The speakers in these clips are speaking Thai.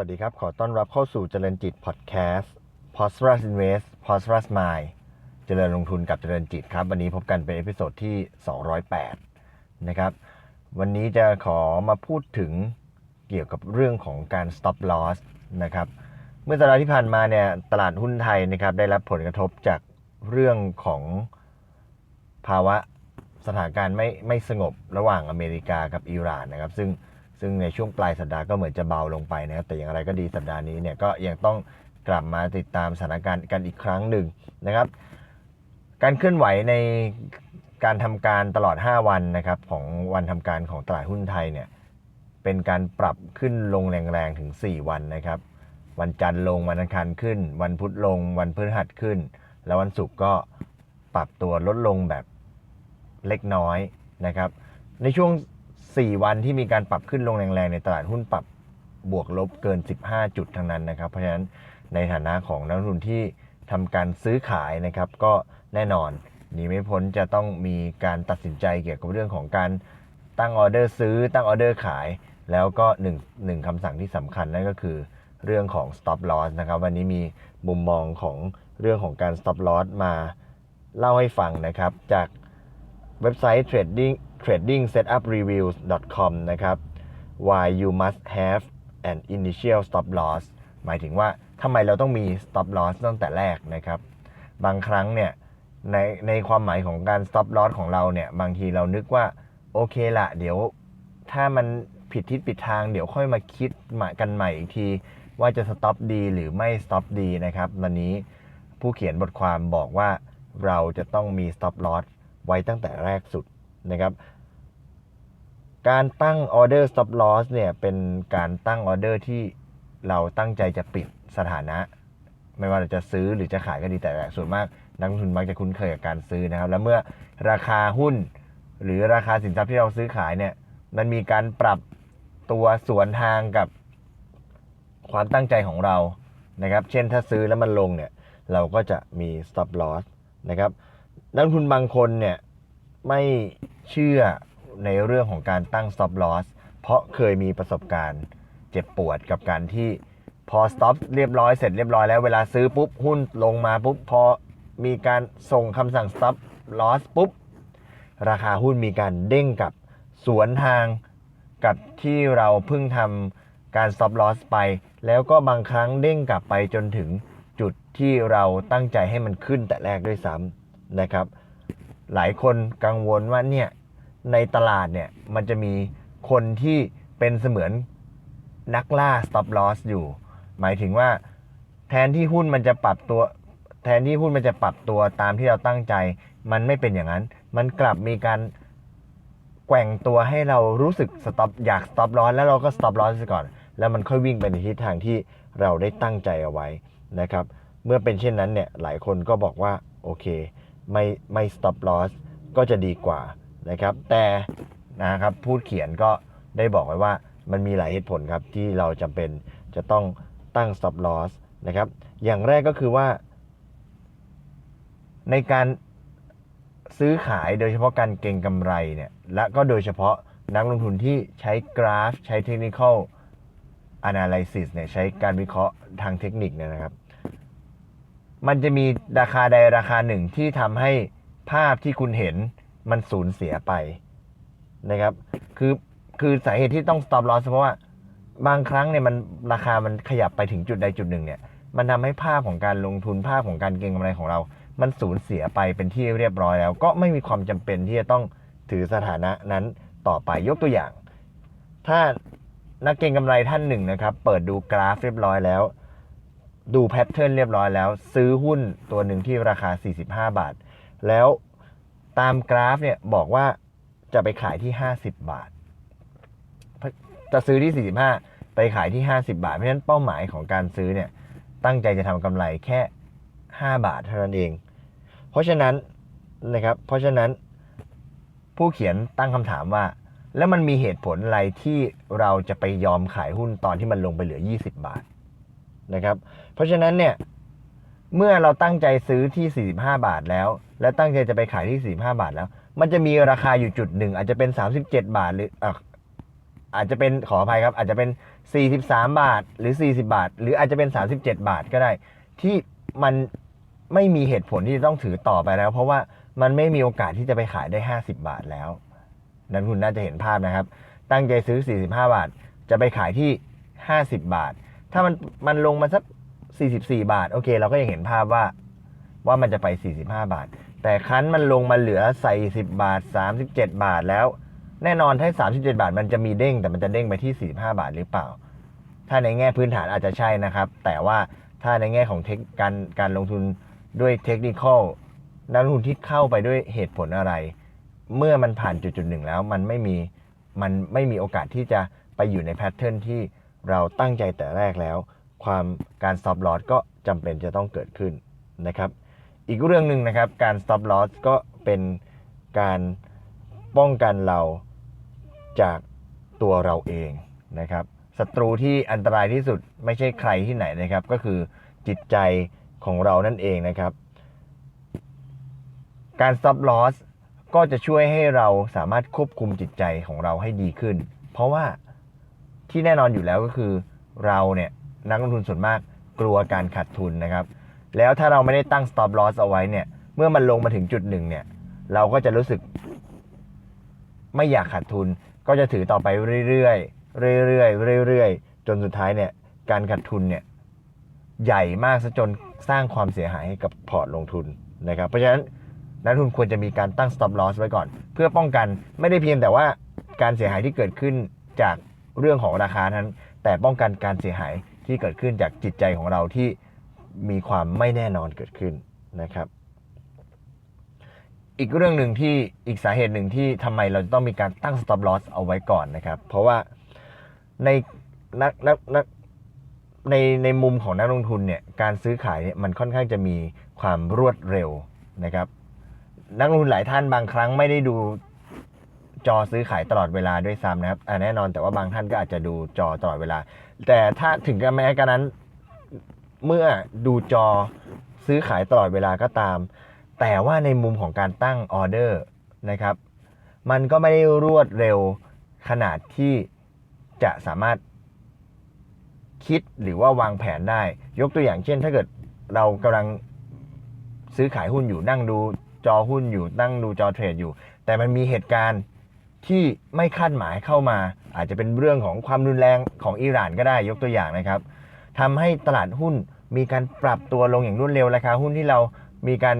สวัสดีครับ ขอต้อนรับเข้าสู่เจริญจิตพอดแคสต์ Prosperous Invest Prosperous Mind เจริญลงทุนกับเจริญจิตครับ วันนี้พบกันเป็นเอพิโซดที่ 208 นะครับ วันนี้จะขอมาพูดถึงเกี่ยวกับเรื่องของการ stop loss นะครับ เมื่อสัปดาห์ที่ผ่านมาเนี่ยตลาดหุ้นไทยนะครับได้รับผลกระทบจากเรื่องของภาวะสถานการณ์ไม่ไม่สงบระหว่างอเมริกากับอิหร่านนะครับ ซึ่ง ซึ่งในช่วงปลายสัปดาห์ก็เหมือนจะเบาลงไปนะครับแต่อย่างไรก็ดีสัปดาห์นี้เนี่ยก็ยังต้องกลับมาติดตามสถานการณ์กันอีกครั้งหนึ่งนะครับ การเคลื่อนไหวในการทำการตลอด 5 วันนะครับของวันทำการของตลาดหุ้นไทยเนี่ยเป็นการปรับขึ้นลงแรงๆถึง 4 วันนะครับ วันจันทร์ลงวันอังคารขึ้น วันพุธลงวันพฤหัสขึ้น แล้ววันศุกร์ก็ปรับตัวลดลงแบบเล็กน้อยนะครับ ในช่วง 4 วันที่มีการปรับขึ้นลงแรงๆ ในตลาดหุ้นปรับบวกลบเกิน 15 จุดทั้งนั้นนะครับ เพราะฉะนั้นในฐานะของนักลงทุนที่ทำการซื้อขายนะครับ ก็แน่นอนหนีไม่พ้นจะต้องมีการตัดสินใจเกี่ยวกับเรื่องของการตั้งออเดอร์ซื้อตั้งออเดอร์ขาย แล้วก็หนึ่งหนึ่งคำสั่งที่สำคัญนั่นก็คือเรื่องของ stop loss นะครับ วันนี้มีมุมมองของเรื่องของการ stop loss มาเล่าให้ฟังนะครับ จาก เว็บไซต์ trading tradingsetupreviews.com นะครับ why you must have an initial stop loss หมายถึงว่าทำไมเราต้องมี stop loss ตั้งแต่แรกนะครับ บางครั้งเนี่ยในในความหมายของการ stop loss ของเราเนี่ย บางทีเรานึกว่า โอเคละเดี๋ยวถ้ามันผิดทิศผิดทางเดี๋ยวค่อยมาคิดมากันใหม่อีกที ว่าจะ stop ดีหรือไม่ stop ดีนะครับ วันนี้ผู้เขียนบทความบอกว่าเราจะต้องมี stop loss ไว้ตั้งแต่แรกสุดนะครับ การตั้งออเดอร์ stop loss เนี่ยเป็นการตั้งออเดอร์ที่เราตั้งใจจะปิดสถานะ ไม่ว่าเราจะซื้อหรือจะขายก็ดีแต่ส่วนมากนักลงทุนมักจะคุ้นเคยกับการซื้อนะครับ แล้วเมื่อราคาหุ้น หรือราคาสินทรัพย์ที่เราซื้อขายเนี่ยมันมีการปรับตัวสวนทางกับความตั้งใจของเรานะครับ เช่นถ้าซื้อแล้วมันลงเนี่ย เราก็จะมี stop loss นะครับ นักทุนบางคนเนี่ยไม่เชื่อในเรื่องของการตั้ง stop loss เพราะเคยมีประสบการณ์เจ็บปวดกับการที่พอ stop เรียบร้อยเสร็จเรียบร้อยแล้วเวลาซื้อปุ๊บ หุ้นลงมาปุ๊บ พอมีการส่งคำสั่ง stop loss ปุ๊บ ราคาหุ้นมีการเด้งกลับสวนทางกับที่เราเพิ่งทำการ stop loss ไป แล้วก็บางครั้งเด้งกลับไปจนถึงจุดที่เราตั้งใจให้มันขึ้นแต่แรกด้วยซ้ำ นะครับ หลายคนกังวลว่าเนี่ยในตลาดเนี่ยมันจะมีคนที่เป็นเสมือนนักล่า stop loss อยู่ หมายถึงว่าแทนที่หุ้นมันจะปรับตัวแทนที่หุ้นมันจะปรับตัวตามที่เราตั้งใจ มันไม่เป็นอย่างนั้น มันกลับมีการแกว่งตัวให้เรารู้สึก stop อยาก stop loss แล้วเราก็ stop loss ไปก่อน แล้วมันค่อยวิ่งไปในทิศทางที่เราได้ตั้งใจเอาไว้นะครับ เมื่อเป็นเช่นนั้นเนี่ยหลายคนก็บอกว่าโอเค ไม่ไม่ stop loss ก็จะดีกว่านะครับ แต่นะครับผู้เขียนก็ได้บอกไว้ว่ามันมีหลายเหตุผลครับ ที่เราจำเป็นจะต้องตั้ง stop loss นะครับ อย่างแรกก็คือว่า ในการซื้อขายโดยเฉพาะการเก็งกำไรเนี่ยและก็โดยเฉพาะนักลงทุนที่ใช้กราฟ ใช้เทคนิคอล analysis เนี่ยใช้การวิเคราะห์ทางเทคนิคเนี่ยนะครับ มันจะมีราคาใดราคาหนึ่งที่ทำให้ภาพที่คุณเห็นมันสูญเสียไปนะครับ คือคือสาเหตุที่ต้อง stop loss เพราะว่าบางครั้งเนี่ยมันราคามันขยับไปถึงจุดใดจุดหนึ่งเนี่ย มันทำให้ภาพของการลงทุนภาพของการเก็งกำไรของเรา มันสูญเสียไปเป็นที่เรียบร้อยแล้ว ก็ไม่มีความจำเป็นที่จะต้องถือสถานะนั้นต่อไปยกตัวอย่าง ถ้านักเก็งกำไรท่านหนึ่งนะครับ เปิดดูกราฟเรียบร้อยแล้ว ดูแพทเทิร์นเรียบร้อยแล้ว ซื้อหุ้นตัวหนึ่งที่ราคา 45 บาท แล้วตามกราฟเนี่ยบอกว่าจะไปขายที่ 50 บาท จะซื้อที่ 45 ไปขายที่ 50 บาท เพราะฉะนั้นเป้าหมายของการซื้อเนี่ยตั้งใจจะทำกำไรแค่ 5 บาทเท่านั้นเอง เพราะฉะนั้นนะครับ เพราะฉะนั้นผู้เขียนตั้งคำถามว่า แล้วมันมีเหตุผลอะไรที่เราจะไปยอมขายหุ้นตอนที่มันลงไปเหลือ 20 บาทนะครับ เพราะฉะนั้นเนี่ย เมื่อเราตั้งใจซื้อที่ 45 บาทแล้ว และตั้งใจจะไปขายที่ 45 บาทแล้ว มันจะมีราคาอยู่จุดหนึ่งอาจจะเป็น 37 บาทหรืออาจจะเป็นขออภัยครับ อาจจะเป็น 43 บาทหรือ 40 บาท หรืออาจจะเป็น 37 บาทก็ได้ ที่มันไม่มีเหตุผลที่จะต้องถือต่อไปแล้ว เพราะว่ามันไม่มีโอกาสที่จะไปขายได้ 50 บาทแล้ว นักลงทุนน่าจะเห็นภาพนะครับ ตั้งใจซื้อ 45 บาท จะไปขายที่ 50 บาท ถ้ามันมันลงมาสัก 44 บาท โอเค เราก็ยังเห็นภาพว่าว่ามันจะไป 45 บาท แต่คั้นมันลงมาเหลือใส่10 บาท 37 บาทแล้ว แน่นอนถ้า 37 บาท มันจะมีเด้งแต่มันจะเด้งไปที่ 45 บาทหรือเปล่า ถ้าในแง่พื้นฐานอาจจะใช่นะครับ แต่ว่าถ้าในแง่ของเทคการการลงทุนด้วยเทคนิคนักลงทุนที่เข้าไปด้วยเหตุผลอะไร เมื่อมันผ่านจุดจุดหนึ่งแล้วมันไม่มีมันไม่มีโอกาสที่จะไปอยู่ในแพทเทิร์นที่เราตั้งใจแต่แรกแล้ว ความการ stop loss ก็จำเป็นจะต้องเกิดขึ้นนะครับ อีกเรื่องหนึ่งนะครับการ stop loss ก็เป็นการป้องกันเราจากตัวเราเองนะครับศัตรูที่อันตรายที่สุดไม่ใช่ใครที่ไหนนะครับ ก็คือจิตใจของเรานั่นเองนะครับ การ stop loss ก็จะช่วยให้เราสามารถควบคุมจิตใจของเราให้ดีขึ้น เพราะว่าที่แน่นอนอยู่แล้วก็คือเราเนี่ย นักลงทุนส่วนมากกลัวการขาดทุนนะครับ แล้วถ้าเราไม่ได้ตั้ง stop loss เอาไว้เนี่ย เมื่อมันลงมาถึงจุดหนึ่งเนี่ย เราก็จะรู้สึก ไม่อยากขาดทุน ก็จะถือต่อไปเรื่อยๆ เรื่อยๆ เรื่อยๆ จนสุดท้ายเนี่ย การขาดทุนเนี่ย ใหญ่มากซะจนสร้างความเสียหายให้กับพอร์ตลงทุนนะครับ เพราะฉะนั้นนักลงทุนควรจะมีการตั้ง stop loss ไว้ก่อน เพื่อป้องกันไม่ได้เพียงแต่ว่าการเสียหายที่เกิดขึ้นจากเรื่องของราคานั้น แต่ป้องกันการเสียหาย ที่เกิดขึ้นจากจิตใจของเราที่มีความไม่แน่นอนเกิดขึ้นนะครับ อีกเรื่องหนึ่งที่อีกสาเหตุหนึ่งที่ทำไมเราต้องมีการตั้ง stop loss เอาไว้ก่อนนะครับ เพราะว่าในนักนักนักในในมุมของนักลงทุนเนี่ยการซื้อขายเนี่ยมันค่อนข้างจะมีความรวดเร็วนะครับ นักลงทุนหลายท่านบางครั้งไม่ได้ดู จอซื้อขายตลอดเวลาด้วยซ้ำนะครับแน่นอนแต่ว่าบางท่านก็อาจจะดูจอตลอดเวลา แต่ถ้าถึงกับแม้กระนั้นเมื่อดูจอซื้อขายตลอดเวลาก็ตาม แต่ว่าในมุมของการตั้งออเดอร์นะครับ มันก็ไม่ได้รวดเร็วขนาดที่จะสามารถคิดหรือว่าวางแผนได้ ยกตัวอย่างเช่น ถ้าเกิดเรากำลังซื้อขายหุ้นอยู่นั่งดูจอหุ้นอยู่นั่งดูจอเทรดอยู่ แต่มันมีเหตุการณ์ ที่ไม่คาดหมายเข้ามา อาจจะเป็นเรื่องของความรุนแรงของอิหร่านก็ได้ยกตัวอย่างนะครับทำให้ตลาดหุ้นมีการปรับตัวลงอย่างรวดเร็วราคาหุ้นที่เรามีการ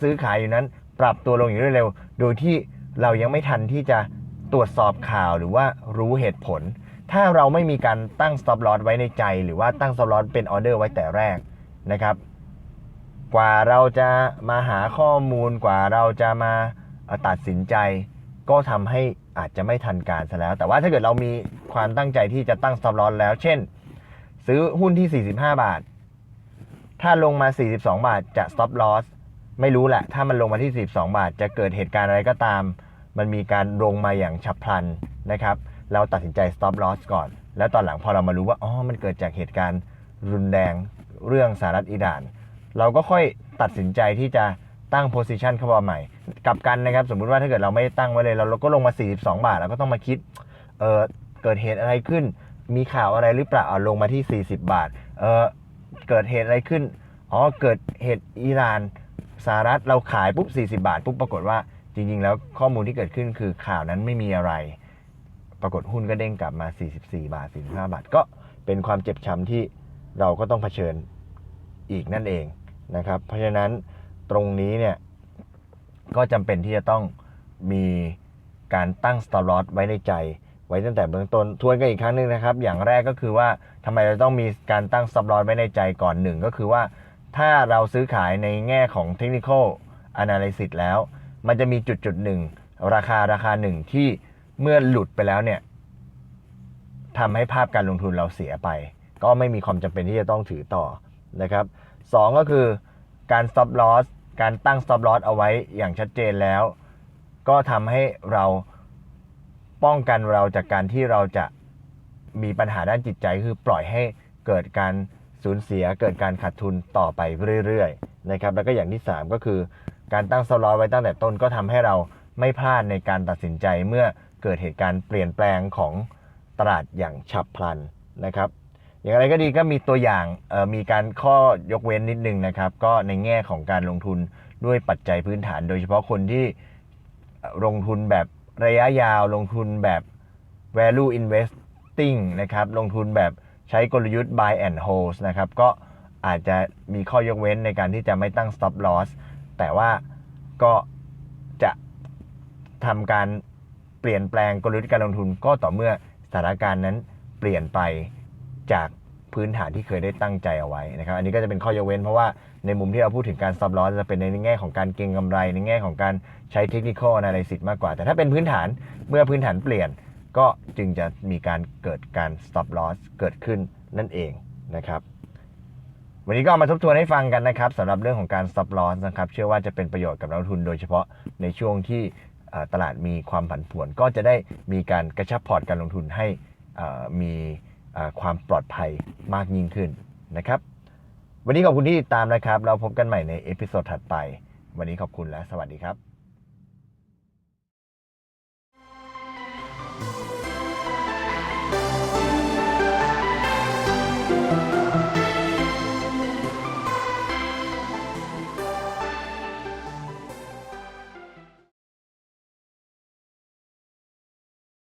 ซื้อขายอยู่นั้น ปรับตัวลงอย่างรวดเร็ว โดยที่เรายังไม่ทันที่จะตรวจสอบข่าวหรือว่ารู้เหตุผล ถ้าเราไม่มีการตั้ง stop loss ไว้ในใจ หรือว่าตั้ง stop loss เป็นออเดอร์ไว้แต่แรกนะครับ กว่าเราจะมาหาข้อมูลกว่าเราจะมาตัดสินใจ ก็ทำให้อาจจะไม่ทันการซะแล้ว แต่ว่าถ้าเกิดเรามีความตั้งใจที่จะตั้ง stop loss แล้ว เช่น ซื้อหุ้นที่ 45 บาท ถ้าลงมา 42 บาทจะ stop loss ไม่รู้แหละ ถ้ามันลงมาที่ 42 บาท จะเกิดเหตุการณ์อะไรก็ตาม มันมีการลงมาอย่างฉับพลันนะครับ เราตัดสินใจ stop loss ก่อน แล้วตอนหลังพอเรามารู้ว่า อ๋อ มันเกิดจากเหตุการณ์รุนแรงเรื่องสหรัฐอิหร่าน เราก็ค่อยตัดสินใจที่จะ ตั้ง position เข้ามาใหม่ กลับกันนะครับ สมมุติว่าถ้าเกิดเราไม่ตั้งไว้เลยเราเราก็ลงมา 42 บาทเราก็ต้องมาคิดเออเกิดเหตุอะไรขึ้น มีข่าวอะไรหรือเปล่าเอาลงมาที่ 40 บาทเออเกิดเหตุอะไรขึ้นอ๋อเกิดเหตุอิหร่านสหรัฐเราขายปุ๊บ 40 บาทปุ๊บปรากฏว่าจริง ๆ แล้วข้อมูลที่เกิดขึ้นคือข่าวนั้นไม่มีอะไร ปรากฏหุ้นก็เด้งกลับมา 44 บาท 45 บาท ก็เป็นความเจ็บช้ำที่เราก็ต้องเผชิญอีกนั่นเองนะครับ เพราะฉะนั้น ตรงนี้เนี่ยก็จำเป็นที่จะต้องมีการตั้ง stop loss ไว้ในใจ ไว้ตั้งแต่เบื้องต้นทวนกันอีกครั้งหนึ่งนะครับ อย่างแรกก็คือว่าทำไมเราต้องมีการตั้ง stop loss ไว้ในใจก่อนหนึ่งก็คือว่า ถ้าเราซื้อขายในแง่ของ technical analysis แล้ว มันจะมีจุดจุดหนึ่งราคาราคาหนึ่งที่เมื่อหลุดไปแล้วเนี่ยทำให้ภาพการลงทุนเราเสียไป ก็ไม่มีความจำเป็นที่จะต้องถือต่อนะครับสองก็คือการ stop loss การตั้ง stop loss เอาไว้อย่างชัดเจนแล้ว ก็ทำให้เราป้องกันเราจากการที่เราจะมีปัญหาด้านจิตใจคือปล่อยให้เกิดการสูญเสียเกิดการขาดทุนต่อไปเรื่อยๆนะครับแล้วก็อย่างที่ 3 ก็คือ การตั้ง stop loss ไว้ตั้งแต่ต้นก็ทำให้เราไม่พลาดในการตัดสินใจเมื่อเกิดเหตุการณ์เปลี่ยนแปลงของตลาดอย่างฉับพลันนะครับ อย่างไรก็ดีก็มีตัวอย่างมีการข้อยกเว้นนิดนึงนะครับ ก็ในแง่ของการลงทุนด้วยปัจจัยพื้นฐาน โดยเฉพาะคนที่ลงทุนแบบระยะยาว ลงทุนแบบ value investing นะครับ ลงทุนแบบใช้กลยุทธ์ buy and hold นะครับ ก็อาจจะมีข้อยกเว้นในการที่จะไม่ตั้ง stop loss แต่ว่าก็จะทำการเปลี่ยนแปลงกลยุทธ์การลงทุนก็ต่อเมื่อสถานการณ์นั้นเปลี่ยนไป จากพื้นฐานที่เคยได้ตั้งใจเอาไว้นะครับอันนี้ก็จะเป็นข้อยกเว้น เพราะว่าในมุมที่เราพูดถึงการ stop loss จะเป็นในแง่ของการเก็งกำไร ในแง่ของการใช้ technical analysis มากกว่า แต่ถ้าเป็นพื้นฐานเมื่อพื้นฐานเปลี่ยนก็จึงจะมีการเกิดการ stop loss เกิดขึ้นนั่นเองนะครับ วันนี้ก็ามาทบทวนให้ฟังกันนะครับสำหรับเรื่องของการ stop loss นะครับ เชื่อว่าจะเป็นประโยชน์กับนักทุน โดยเฉพาะในช่วงที่ตลาดมีความผันผวน ก็จะได้มีการกระชับพอร์ตการลงทุนให้มี ความปลอดภัยมากยิ่งขึ้นนะครับ วันนี้ขอบคุณที่ติดตามนะครับ เราพบกันใหม่ในเอพิโซดถัดไป วันนี้ขอบคุณและสวัสดีครับ